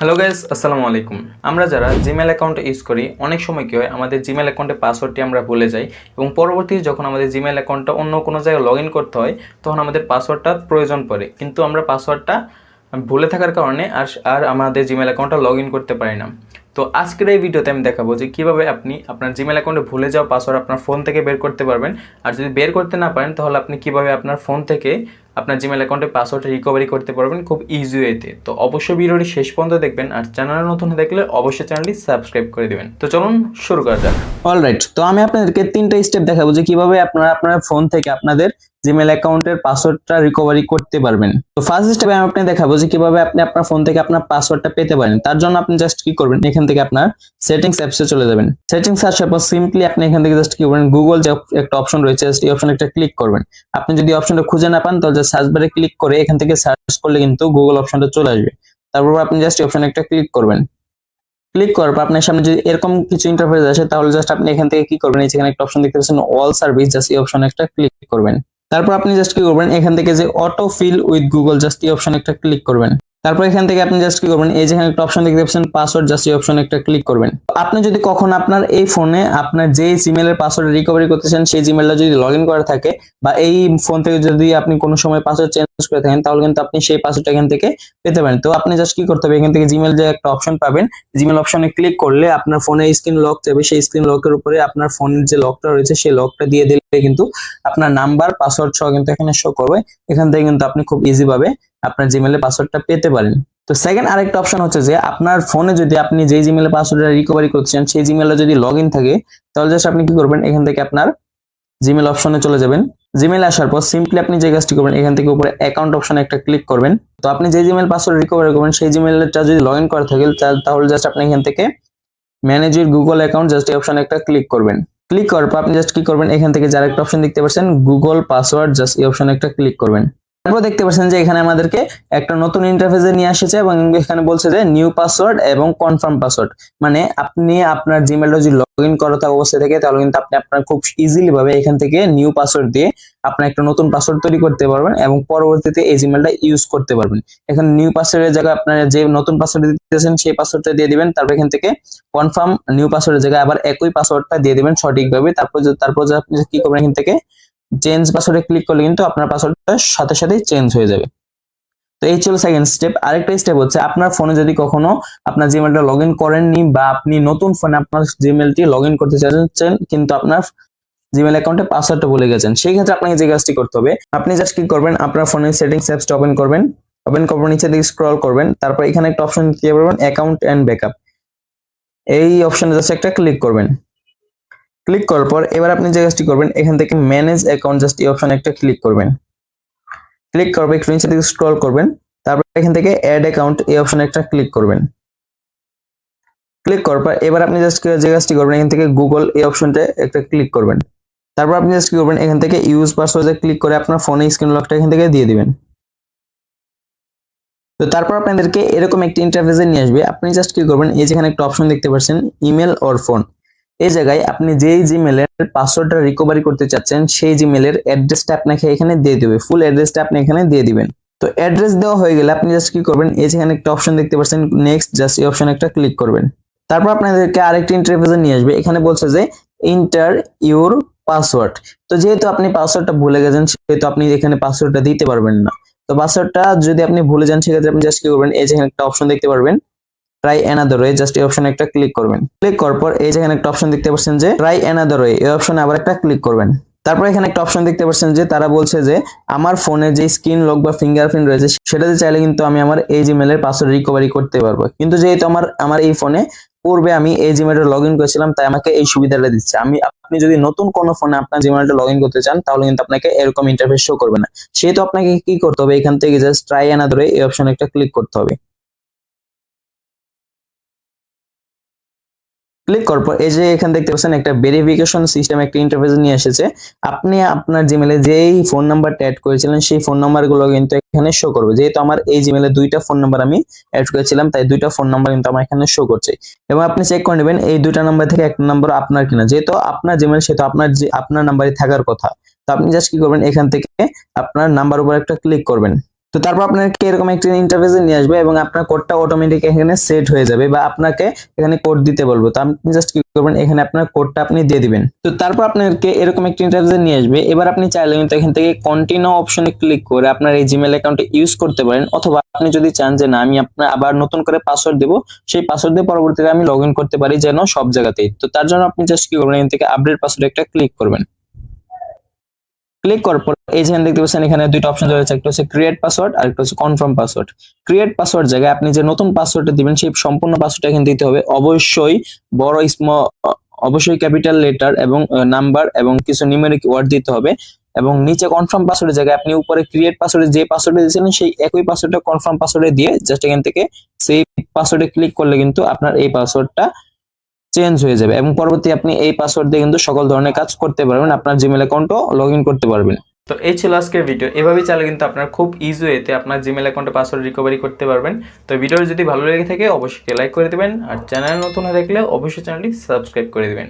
Hello guys আসসালামু আলাইকুম। আমরা যারা জিমেল অ্যাকাউন্ট ইউজ করি, অনেক সময় কী হয়, আমাদের জিমেল অ্যাকাউন্টের পাসওয়ার্ডটি আমরা ভুলে যাই এবং পরবর্তী যখন আমাদের জিমেল অ্যাকাউন্টটা অন্য কোনো জায়গায় লগ করতে হয়, তখন আমাদের পাসওয়ার্ডটা প্রয়োজন পড়ে। কিন্তু আমরা পাসওয়ার্ডটা ভুলে থাকার কারণে আর আর আমাদের জিমেল অ্যাকাউন্টটা লগ ইন করতে পারি না। তো আজকের এই ভিডিওতে আমি দেখাবো যে কীভাবে আপনি আপনার জিমেল অ্যাকাউন্টে ভুলে যাওয়া পাসওয়ার্ড আপনার ফোন থেকে বের করতে পারবেন। আর যদি বের করতে না পারেন, তাহলে আপনি কীভাবে আপনার ফোন থেকে আপনার জিমেল অ্যাকাউন্টে পাসওয়ার্ড রিকভারি করতে পারবেন খুব ইজি ওয়েতে তো। অবশ্যই ভিডিওটি শেষ পর্যন্ত দেখবেন আর চ্যানেল নতুন দেখলে অবশ্যই চ্যানেলটি সাবস্ক্রাইব করে দেবেন। তো চলুন শুরু করা যাক। অলরাইট তো আমি আপনাদেরকে তিনটা স্টেপ দেখাবো যে কীভাবে আপনারা আপনার ফোন থেকে আপনাদের জিমেল অ্যাকাউন্টের পাসওয়ার্ডটা রিকভারি করতে পারবেন। তো ফার্স্ট স্টেপে আমি আপনাকে দেখাবো যে কীভাবে আপনি আপনার ফোন থেকে আপনার পাসওয়ার্ডটা পেতে পারেন। তার জন্য আপনি জাস্ট কি করবেন? এখান থেকে আপনার সেটিংস অ্যাপসে চলে যাবেন। সেটিংস আসার পর সিম্পলি আপনি এখান থেকে জাস্ট কি করবেন? গুগল যে একটা অপশন রয়েছে এই অপশন একটা ক্লিক করবেন। আপনি যদি অপশনটা খুঁজে না পান, তাহলে সার্চ বারে ক্লিক করে এখান থেকে সার্চ করলে কিন্তু গুগল অপশনটা চলে আসবে। তারপর আপনি জাস্ট অপশন একটা ক্লিক করবেন। ক্লিক করার পর আপনার সামনে যদি এরকম কিছু ইন্টারফেস আসে, তাহলে জাস্ট আপনি এখান থেকে কি করবেন? এই যেখানে একটা অপশন দেখতে পাচ্ছেন অল সার্ভিস জাস্ট এই অপশন একটা ক্লিক করবেন। তারপর আপনি জাস্ট কি করবেন? এখান থেকে যে auto fill with Google just এই অপশন একটা ক্লিক করবেন। তারপর এখান থেকে আপনি জাস্ট কি করবেন, এই যেখানে একটা অপশন দেখতে পাচ্ছেন পাসওয়ার্ড জাস্ট এই অপশন একটা ক্লিক করবেন। আপনি যদি কখন আপনার এই ফোনে আপনার যে জিমেলের পাসওয়ার্ড রিকভারি করতে চান সেই জিমেলটা যদি লগ ইন করা থাকে বা এই ফোন থেকে যদি আপনি কোনো সময় পাসওয়ার্ড চেঞ্জ করে থাকেন, তাহলে কিন্তু আপনি সেই পাসওয়ার্ডটা এখান থেকে পেতে পারেন। তো আপনি জাস্ট কি করতে হবে, এখান থেকে জিমেল যে একটা অপশন পাবেন জিমেল অপশনে ক্লিক করলে আপনার ফোনে স্ক্রিন লক যাবে সেই স্ক্রিন লকের উপরে আপনার ফোনের যে লকটা রয়েছে, সেই লকটা দিয়ে দিলে কিন্তু আপনার নাম্বার পাসওয়ার্ড সহ কিন্তু এখানে শো করবে। এখান থেকে কিন্তু আপনি খুব ইজি ভাবে আপনার জিমেলের পাসওয়ার্ডটা পেতে পারেন। তো সেকেন্ড আরেকটা অপশন হচ্ছে যে, আপনার ফোনে যদি আপনি যেই জিমেলের পাসওয়ার্ডটা রিকভারি করছেন, সেই জিমেলে যদি লগ থাকে, তাহলে জাস্ট আপনি কি করবেন? এখান থেকে আপনার জিমেল অপশনে চলে যাবেন। জিমেল আসার পর সিম্পলি আপনি যে কাজটি করবেন, এখান থেকে উপরে অ্যাকাউন্ট অপশনে একটা ক্লিক করবেন। তো আপনি যে জিমেল পাসওয়ার্ড রিকভারি করবেন, সেই জিমেলটা যদি লগ ইন করা থাকে তাহলে জাস্ট আপনি এখান থেকে manage your Google account just এই অপশনে একটা ক্লিক করবেন। ক্লিক করার পর আপনি জাস্ট কি করবেন? এখান থেকে যার একটা অপশন দেখতে পাচ্ছেন গুগল পাসওয়ার্ড জাস্ট এই অপশনে একটা ক্লিক করবেন। তারপর দেখতে পাচ্ছেন যে এখানে আমাদেরকে একটা নতুন ইন্টারফেসে নিয়ে এসেছে এবং এখানে বলছে যে নিউ পাসওয়ার্ড এবং কনফার্ম পাসওয়ার্ড মানে আপনি আপনার জিমেলটা যদি লগ ইন করা থাকা অবস্থায় থেকে, তাহলে কিন্তু আপনি আপনার খুব ইজিলি ভাবে এখান থেকে নিউ পাসওয়ার্ড দিয়ে আপনি একটা নতুন পাসওয়ার্ড তৈরি করতে পারবেন এবং পরবর্তীতে এই জিমেলটা ইউজ করতে পারবেন। এখানে নিউ পাসওয়ার্ডের জায়গায় আপনার যে নতুন পাসওয়ার্ড দিতেছেন, সেই পাসওয়ার্ডটা দিয়ে দিবেন, তারপর এখান থেকে কনফার্ম নিউ পাসওয়ার্ডের জায়গায় আবার একই পাসওয়ার্ডটা দিয়ে দিবেন সঠিকভাবে। তারপর তারপর আপনি কি করবেন এখান থেকে চেঞ্জ পাসওয়ার্ডে ক্লিক করলে কিন্তু আপনার পাসওয়ার্ডটা সাথে সাথেই চেঞ্জ হয়ে যাবে। তো এই ছিল সেকেন্ড স্টেপ আরেকটা স্টেপ হচ্ছে আপনার ফোনে যদি কখনো আপনার জিমেলটা লগ ইন করেননি বা আপনি নতুন ফোনে আপনার জিমেলটি লগ ইন করতে চাচ্ছেন কিন্তু আপনার জিমেল অ্যাকাউন্টে পাসওয়ার্ডটা ভুলে গেছেন, সেই ক্ষেত্রে আপনাকে যে কাজটি করতে হবে, আপনি জাস্ট কি করবেন, আপনার ফোনের সেটিংস অ্যাপসটা ওপেন করবেন ওপেন করার নিচে দিকে স্ক্রল করবেন, তারপর এখানে একটা অপশন ক্লিক করবেন অ্যাকাউন্ট এন্ড ব্যাকআপ এই অপশনে জাস্ট একটা ক্লিক করবেন। ক্লিক করার পর এবার আপনি যে কাজটি করবেন, এখান থেকে ম্যানেজ অ্যাকাউন্ট জাস্ট এই অপশনে একটা ক্লিক করবেন। ক্লিক করবে একটু নিচে দিকে স্ক্রল করবেন, তারপর এখান থেকে অ্যাড অ্যাকাউন্ট এই অপশন একটা ক্লিক করবেন। ক্লিক করার পর এবার আপনি জাস্ট যে কাজটি করবেন, এখান থেকে গুগল এই অপশনটা একটা ক্লিক করবেন। তারপর আপনি জাস্ট কি করবেন, এখান থেকে ইউজ পাসওয়ার্ডে ক্লিক করে আপনার ফোনে স্ক্রিন লকটা এখান থেকে দিয়ে দিবেন। তো তারপর আপনাদেরকে এরকম একটি ইন্টারফেসে নিয়ে আসবে। আপনি জাস্ট কি করবেন, এই যেখানে একটা অপশন দেখতে পাচ্ছেন ইমেল অর ফোন এই জায়গায় আপনি যেই জিমেলের পাসওয়ার্ডটা রিকভারি করতে চাচ্ছেন, সেই জিমেলের অ্যাড্রেসটা আপনাকে এখানে দিয়ে দেবে। ফুল অ্যাড্রেসটা আপনি এখানে দিয়ে দিবেন। তো অ্যাড্রেস দেওয়া হয়ে গেলে আপনি জাস্ট কি করবেন, এই যেখানে একটা অপশন দেখতে পাচ্ছেন নেক্সট জাস্ট এই অপশন একটা ক্লিক করবেন। তারপর আপনাদেরকে আরেকটি ইন্টারফেসে নিয়ে আসবে। এখানে বলছে যে ইন্টার ইউর পাসওয়ার্ড তো যেহেতু আপনি পাসওয়ার্ডটা ভুলে গেছেন, সেহেতু আপনি এখানে পাসওয়ার্ডটা দিতে পারবেন না। তো পাসওয়ার্ডটা যদি আপনি ভুলে যান, সেক্ষেত্রে আপনি জাস্ট কি করবেন, এই যেখানে একটা অপশন দেখতে পারবেন ট্রাই অ্যানাদার ওয়ে জাস্ট এই অপশনে একটা ক্লিক করবেন। ক্লিক করার পর এই যেখানে একটা অপশন দেখতে পাচ্ছেন যে ট্রাই অ্যানাদার ওয়ে এই অপশনে আবার একটা ক্লিক করবেন। তারপর এখানে একটা অপশন দেখতে পাচ্ছেন যে তারা বলছে যে আমার ফোনে যে স্ক্রিন লক বা ফিঙ্গারপ্রিন্ট রয়েছে সেটাতে চাইলে কিন্তু আমি আমার এই জিমেলের পাসওয়ার্ড রিকভারি করতে পারব। কিন্তু যেহেতু আমার আমার এই ফোনে পূর্বে আমি এই জিমেলটা লগ ইন করেছিলাম, তাই আমাকে এই সুবিধাটা দিচ্ছে। আমি, আপনি যদি নতুন কোনো ফোনে আপনার জিমেলটা লগ ইন করতে চান, তাহলে কিন্তু আপনাকে এরকম ইন্টারফেস শো করবে না। সেহেতু আপনাকে কি করতে হবে? এখান থেকে জাস্ট ট্রাই অ্যানাদার ওয়ে এই অপশনে একটা ক্লিক করতে হবে। ক্লিক করার পর এই যে এখানে দেখতে পাচ্ছেন একটা ভেরিফিকেশন সিস্টেম একটা ইন্টারফেস নিয়ে এসেছে। আপনি আপনার জিমেলে যেই ফোন নাম্বারটা অ্যাড করেছিলেন, সেই ফোন নাম্বারগুলো কিন্তু এখানে শো করবে। যেহেতু আমার এই জিমেলে দুইটা ফোন নাম্বার আমি অ্যাড করেছিলাম, তাই দুইটা ফোন নাম্বার কিন্তু আমার এখানে শো করছে। এবং আপনি চেক করে নেবেন এই দুইটা নাম্বার থেকে একটা নাম্বার আপনার কিনা। যেহেতু আপনার জিমেল সেহেতু আপনার আপনার নাম্বারই থাকার কথা। তো আপনি জাস্ট কি করবেন, এখান থেকে আপনার নাম্বার উপর একটা ক্লিক করবেন। তো তারপর আপনাকে এরকম একটি ইন্টারফেসে নিয়ে আসবে এবং আপনার কোডটা অটোমেটিক এখানে সেট হয়ে যাবে বা আপনাকে এখানে কোড দিতে বলব। তো আপনি জাস্ট কি করবেন, এখানে আপনার কোডটা আপনি দিয়ে দিবেন। তো তারপর আপনাকে এরকম একটি ইন্টারফেসে নিয়ে আসবে। এবার আপনি চাইলে কিন্তু এখান থেকে কন্টিনিউ অপশনে ক্লিক করে আপনার এই জিমেল অ্যাকাউন্টে ইউজ করতে পারেন। অথবা আপনি যদি চান যে, না, আমি আপনার আবার নতুন করে পাসওয়ার্ড দেবো, সেই পাসওয়ার্ড দিয়ে পরবর্তীতে আমি লগ করতে পারি যেন সব জায়গাতেই। তো তার জন্য আপনি জাস্ট কি করবেন, এখান থেকে আপডেট পাসওয়ার্ড একটা ক্লিক করবেন। ক্লিক করার পর এই দেখতে পাচ্ছেন, এখানে দুইটা অপশন রয়েছে একটা হচ্ছে ক্রিয়েট পাসওয়ার্ড আর একটা হচ্ছে কনফার্ম পাসওয়ার্ড ক্রিয়েট পাসওয়ার্ড জায়গায় আপনি যে নতুন পাসওয়ার্ডটা দিবেন, সেই সম্পূর্ণ পাসওয়ার্ডটা এখানে দিতে হবে। অবশ্যই বড় স্ম অবশ্যই ক্যাপিটাল লেটার এবং নাম্বার এবং কিছু নিউমেরিক ওয়ার্ড দিতে হবে। এবং নিচে কনফার্ম পাসওয়ার্ডের জায়গায় আপনি উপরে ক্রিয়েট পাসওয়ার্ডে যে পাসওয়ার্ডে দিয়েছিলেন, সেই একই পাসওয়ার্ডটা কনফার্ম পাসওয়ার্ডে দিয়ে জাস্ট এখান থেকে সেই পাসওয়ার্ডে ক্লিক করলে কিন্তু আপনার এই পাসওয়ার্ডটা চেঞ্জ হয়ে যাবে এবং পরবর্তী আপনি এই পাসওয়ার্ড দিয়ে কিন্তু সকল ধরনের কাজ করতে পারবেন, আপনার জিমেল অ্যাকাউন্টও লগ ইন করতে পারবেন। তো এই ছিল আজকের ভিডিও এভাবেই চাইলে কিন্তু আপনার খুব ইজি ওয়েতে আপনার জিমেল অ্যাকাউন্টে পাসওয়ার্ড রিকভারি করতে পারবেন। তো ভিডিও যদি ভালো লেগে থাকে, অবশ্যই লাইক করে দেবেন। আর চ্যানেল নতুন হয়ে থাকলে অবশ্যই চ্যানেলটি সাবস্ক্রাইব করে দেবেন।